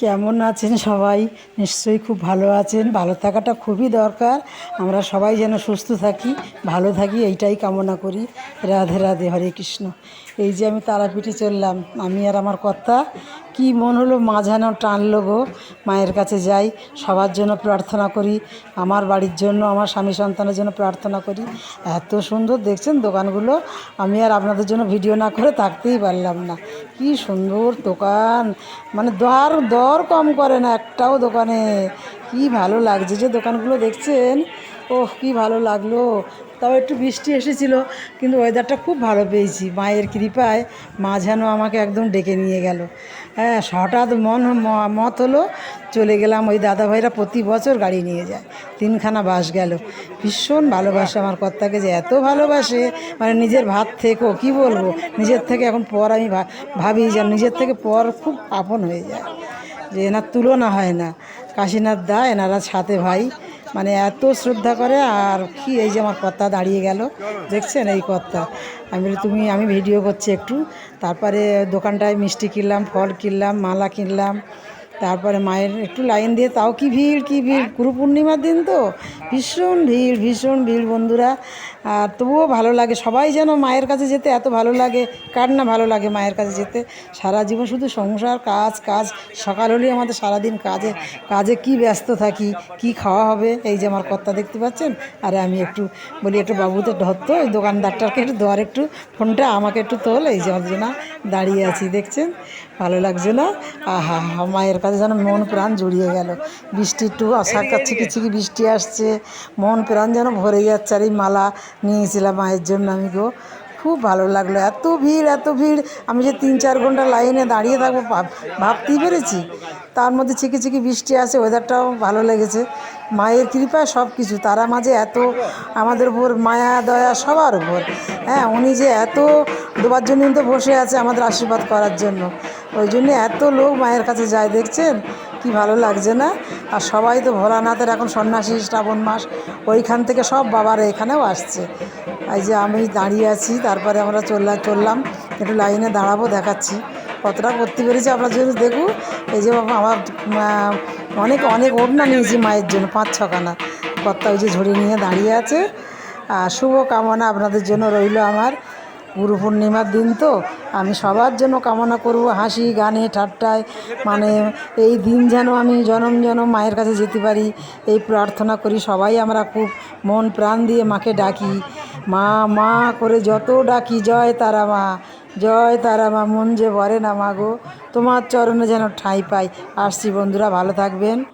কেমন আছেন সবাই? নিশ্চয়ই খুব ভালো আছেন। ভালো থাকাটা খুবই দরকার। আমরা সবাই যেন সুস্থ থাকি, ভালো থাকি, এইটাই কামনা করি। রাধে রাধে, হরে কৃষ্ণ। এই যে আমি তারাপীঠে চললাম, আমি আর আমার কর্তা। কি মন হলো মা যেন টানলো গো। মায়ের কাছে যাই, সবার জন্য প্রার্থনা করি, আমার বাড়ির জন্য, আমার স্বামী সন্তানের জন্য প্রার্থনা করি। এত সুন্দর, দেখছেন দোকানগুলো? আমি আর আপনাদের জন্য ভিডিও না করে থাকতেই পারলাম না। কি সুন্দর দোকান। মানে দর দর কম করে না একটাও দোকানে। কি ভালো লাগছে যে দোকানগুলো দেখছেন। ওহ, কি ভালো লাগল। তাও একটু বৃষ্টি এসেছিল, কিন্তু ওয়েদারটা খুব ভালো পেয়েছি। মায়ের কৃপায় মা যেন আমাকে একদম ডেকে নিয়ে গেল। হ্যাঁ হঠাৎ মন মত হলো, চলে গেলাম ওই দাদাভাইরা প্রতি বছর গাড়ি নিয়ে যায়। তিনখানা বাস গেল। ভীষণ ভালোবাসে আমার কর্তাকে যে এত ভালোবাসে। মানে নিজের ভাত থেকেও কি বলব? নিজের থেকে এখন পর আমি ভাবি যে নিজের থেকে পর খুব আপন হয়ে যায়। যে এনার তুলনা হয় না। কাশীনাথ দা, এনারা সাথে ভাই। মানে এত শ্রদ্ধা করে আর কি এই যে আমার কর্তা দাঁড়িয়ে গেল। দেখছেন এই কর্তা? আমি বলি, তুমি, আমি ভিডিও করছি একটু। তারপরে দোকানটায় মিষ্টি কিনলাম, ফল কিনলাম, মালা কিনলাম। তারপরে মায়ের একটু লাইন দিয়ে, তাও কি ভিড় কি ভিড়? গুরু পূর্ণিমার দিন তো? ভীষণ ভিড় ভীষণ ভিড় বন্ধুরা। আর তবুও ভালো লাগে, সবাই যেন মায়ের কাছে যেতে এত ভালো লাগে। কার না ভালো লাগে মায়ের কাছে যেতে? সারা জীবন শুধু সংসার, কাজ কাজ। সকাল হলেই আমাদের সারাদিন কাজে কাজে কি ব্যস্ত থাকি, কি খাওয়া হবে? এই যে আমার কর্তা দেখতে পাচ্ছেন? আর আমি একটু বলি, একটু বাবুতে ধরতো ওই দোকানদারটাকে একটু দেওয়ার একটু ফোনটা আমাকে একটু তোল। এই যে জন্য দাঁড়িয়ে আছি, দেখছেন? ভালো লাগছে না? আহা, মায়ের কাছে যেন মন প্রাণ জুড়িয়ে গেল। বৃষ্টি একটু আশা কাছে কিছু বৃষ্টি আসছে। মন প্রাণ যেন ভরে যাচ্ছে। আর এই মালা নিয়েছিলাম মায়ের জন্য আমি গো। খুব ভালো লাগল। এত ভিড় এত ভিড়। আমি যে তিন চার ঘণ্টা লাইনে দাঁড়িয়ে থাকব ভাব- ভাবতেই পেরেছি। তার মধ্যে চিকি চিকি বৃষ্টি আসে ওয়েদারটাও ভালো লেগেছে। মায়ের কৃপায় সব কিছু তারা মাঝে এত আমাদের উপর মায়া, দয়া সবার উপর। হ্যাঁ উনি যে এত দেবার জন্য তো বসে আছে আমাদের আশীর্বাদ করার জন্য। ওই জন্য এত লোক মায়ের কাছে যায়, দেখছেন? কি ভালো লাগছে না? আর সবাই তো ভোলানাথের এখন সন্ন্যাসী, শ্রাবণ মাস, ওইখান থেকে সব বাবারা এখানেও আসছে। এই যে আমি দাঁড়িয়ে আছি, তারপরে আমরা চললাম চললাম, একটু লাইনে দাঁড়াবো, দেখাচ্ছি। কতটা করতে পেরেছি আপনার জন্য দেখুন, এই যে বাবা, আমার অনেক অনেক ওড়না নিয়েছি মায়ের জন্য, পাঁচ ছখানা। কর্তা ওই যে ঝুড়ি নিয়ে দাঁড়িয়ে আছে। আর শুভ কামনা আপনাদের জন্য রইল আমার। গুরু পূর্ণিমার দিন তো। আমি সবার জন্য কামনা করব, হাসি, গানে, ঠাট্টায় মানে এই দিন যেন আমি জনম জনম মায়ের কাছে যেতে পারি। এই প্রার্থনা করি সবাই আমরা খুব মন প্রাণ দিয়ে মাকে ডাকি। মা মা করে যত ডাকি, জয় তারা মা, জয় তারা মা, মন যে ভরে না মা গো। তোমার চরণে যেন ঠাঁই পাই। আসছি বন্ধুরা, ভালো থাকবেন।